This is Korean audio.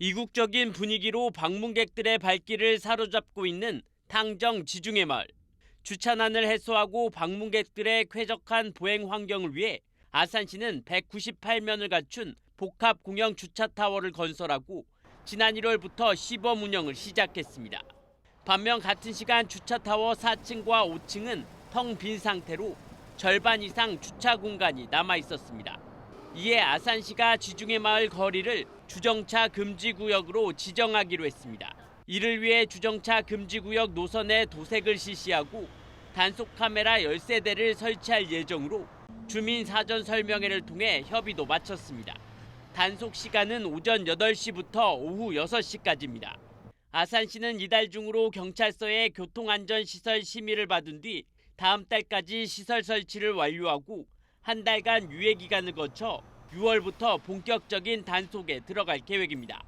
이국적인 분위기로 방문객들의 발길을 사로잡고 있는 탕정 지중해 마을. 주차난을 해소하고 방문객들의 쾌적한 보행 환경을 위해 아산시는 198면을 갖춘 복합 공영 주차 타워를 건설하고 지난 1월부터 시범 운영을 시작했습니다. 반면 같은 시간 주차 타워 4층과 5층은 텅 빈 상태로 절반 이상 주차 공간이 남아 있었습니다. 이에 아산시가 지중해 마을 거리를 주정차 금지 구역으로 지정하기로 했습니다. 이를 위해 주정차 금지 구역 노선에 도색을 실시하고 단속 카메라 13대를 설치할 예정으로 주민 사전 설명회를 통해 협의도 마쳤습니다. 단속 시간은 오전 8시부터 오후 6시까지입니다. 아산시는 이달 중으로 경찰서에 교통안전시설 심의를 받은 뒤 다음 달까지 시설 설치를 완료하고 한 달간 유예 기간을 거쳐 6월부터 본격적인 단속에 들어갈 계획입니다.